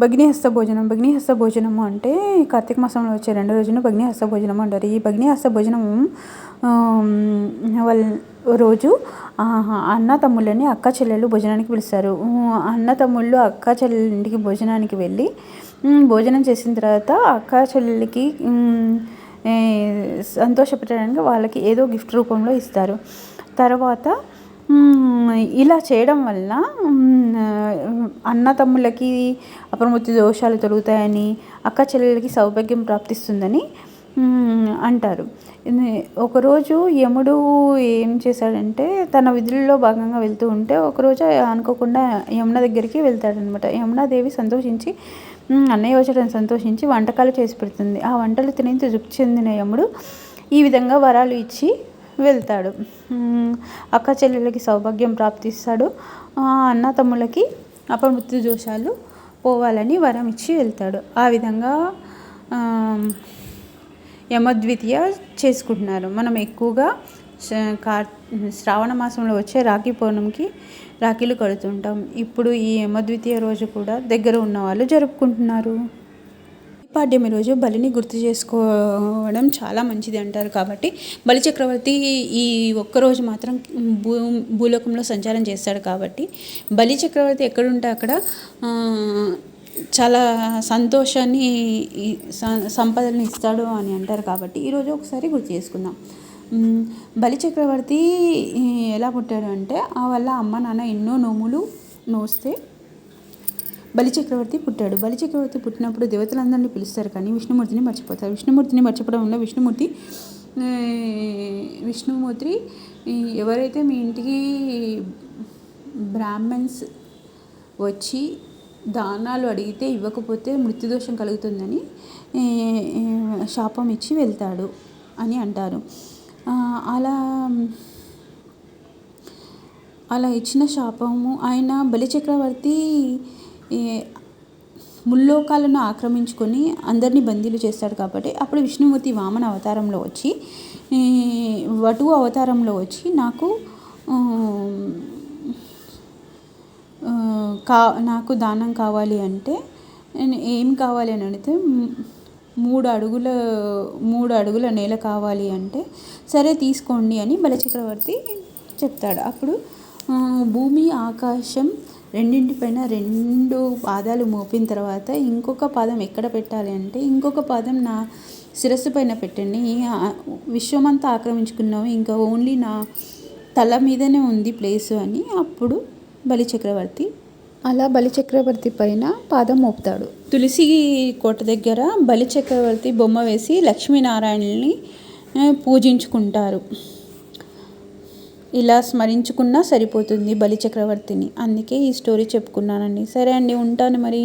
భగినిహస్త భోజనం భగ్నిహస్త భోజనము అంటే కార్తీక మాసంలో వచ్చే రెండు రోజున భగ్నిహస్త భోజనం అంటారు. ఈ భగ్నిహస్త భోజనము వాళ్ళ రోజు అన్న తమ్ముళ్ళని అక్క చెల్లెలు భోజనానికి పిలుస్తారు. అన్న తమ్ముళ్ళు అక్క చెల్లెల ఇంటికి భోజనానికి వెళ్ళి భోజనం చేసిన తర్వాత అక్క చెల్లెలకి సంతోషపెట్టడానికి వాళ్ళకి ఏదో గిఫ్ట్ రూపంలో ఇస్తారు. తర్వాత ఇలా చేయడం వల్ల అన్న తమ్ముళ్ళకి దోషాలు తొలుగుతాయని అక్క చెల్లెలకి సౌభాగ్యం ప్రాప్తిస్తుందని అంటారు. ఒకరోజు యముడు ఏం చేశాడంటే తన విధుల్లో భాగంగా వెళ్తూ ఉంటే ఒకరోజు అనుకోకుండా యమున దగ్గరికి వెళ్తాడనమాట. యమునాదేవి సంతోషించి అన్నయ్య వచ్చాడని సంతోషించి వంటకాలు చేసి పెడుతుంది. ఆ వంటలు తినేంత తృప్తి చెందిన యముడు ఈ విధంగా వరాలు ఇచ్చి వెళ్తాడు. అక్క చెల్లెళ్ళకి సౌభాగ్యం ప్రాప్తిస్తాడు. అన్న తమ్ముళ్ళకి అపమృత్యు దోషాలు పోవాలని వరం ఇచ్చి వెళ్తాడు. ఆ విధంగా యమద్వితీయ చేసుకుంటున్నారు. మనం ఎక్కువగా కార్ శ్రావణ మాసంలో వచ్చే రాఖీ పౌర్ణమికి రాఖీలు కడుతుంటాం. ఇప్పుడు ఈ యమద్వితీయ రోజు కూడా దగ్గర ఉన్న వాళ్ళు జరుపుకుంటున్నారు. పాడ్యమి రోజు బలిని గుర్తు చేసుకోవడం చాలా మంచిది అంటారు కాబట్టి బలి చక్రవర్తి ఈ ఒక్కరోజు మాత్రం భూ భూలోకంలో సంచారం చేస్తాడు కాబట్టి బలి చక్రవర్తి ఎక్కడుంటే అక్కడ చాలా సంతోషాన్ని సంపదలను ఇస్తాడు అని అంటారు కాబట్టి ఈరోజు ఒకసారి గుర్తు చేసుకుందాం. బలి చక్రవర్తి ఎలా పుట్టాడు అంటే ఆ వల్ల అమ్మ నాన్న ఎన్నో నోములు నోస్తే బలిచక్రవర్తి పుట్టాడు. బలిచక్రవర్తి పుట్టినప్పుడు దేవతలందరినీ పిలుస్తారు కానీ విష్ణుమూర్తిని మర్చిపోతారు. విష్ణుమూర్తిని మర్చిపోవడం వల్ల విష్ణుమూర్తి విష్ణుమూర్తి ఎవరైతే మీ ఇంటికి బ్రాహ్మణ్స్ వచ్చి దానాలు అడిగితే ఇవ్వకపోతే మృత్యుదోషం కలుగుతుందని శాపం ఇచ్చి వెళ్తాడు అని అంటారు. అలా అలా ఇచ్చిన శాపము ఆయన బలిచక్రవర్తి ముల్లోకాలను ఆక్రమించుకొని అందరినీ బందీలు చేస్తాడు కాబట్టి అప్పుడు విష్ణుమూర్తి వామన అవతారంలో వచ్చి వటు అవతారంలో వచ్చి నాకు కా నాకు దానం కావాలి అంటే ఏం కావాలి అని అడిగితే మూడు అడుగుల మూడు అడుగుల నేల కావాలి అంటే సరే తీసుకోండి అని బలచక్రవర్తి చెప్తాడు. అప్పుడు భూమి ఆకాశం రెండింటిపైన రెండు పాదాలు మోపిన తర్వాత ఇంకొక పాదం ఎక్కడ పెట్టాలి అంటే ఇంకొక పాదం నా శిరస్సు పైన పెట్టండి. విశ్వమంతా ఆక్రమించుకున్నాము. ఇంకా ఓన్లీ నా తల మీదనే ఉంది ప్లేసు అని అప్పుడు బలిచక్రవర్తి అలా బలిచక్రవర్తి పైన పాదం మోపుతాడు. తులసి కోట దగ్గర బలిచక్రవర్తి బొమ్మ వేసి లక్ష్మీనారాయణని పూజించుకుంటారు. ఇలా స్మరించుకున్నా సరిపోతుంది బలిచక్రవర్తిని. అందుకే ఈ స్టోరీ చెప్పుకున్నానండి. సరే అండి ఉంటాను మరి.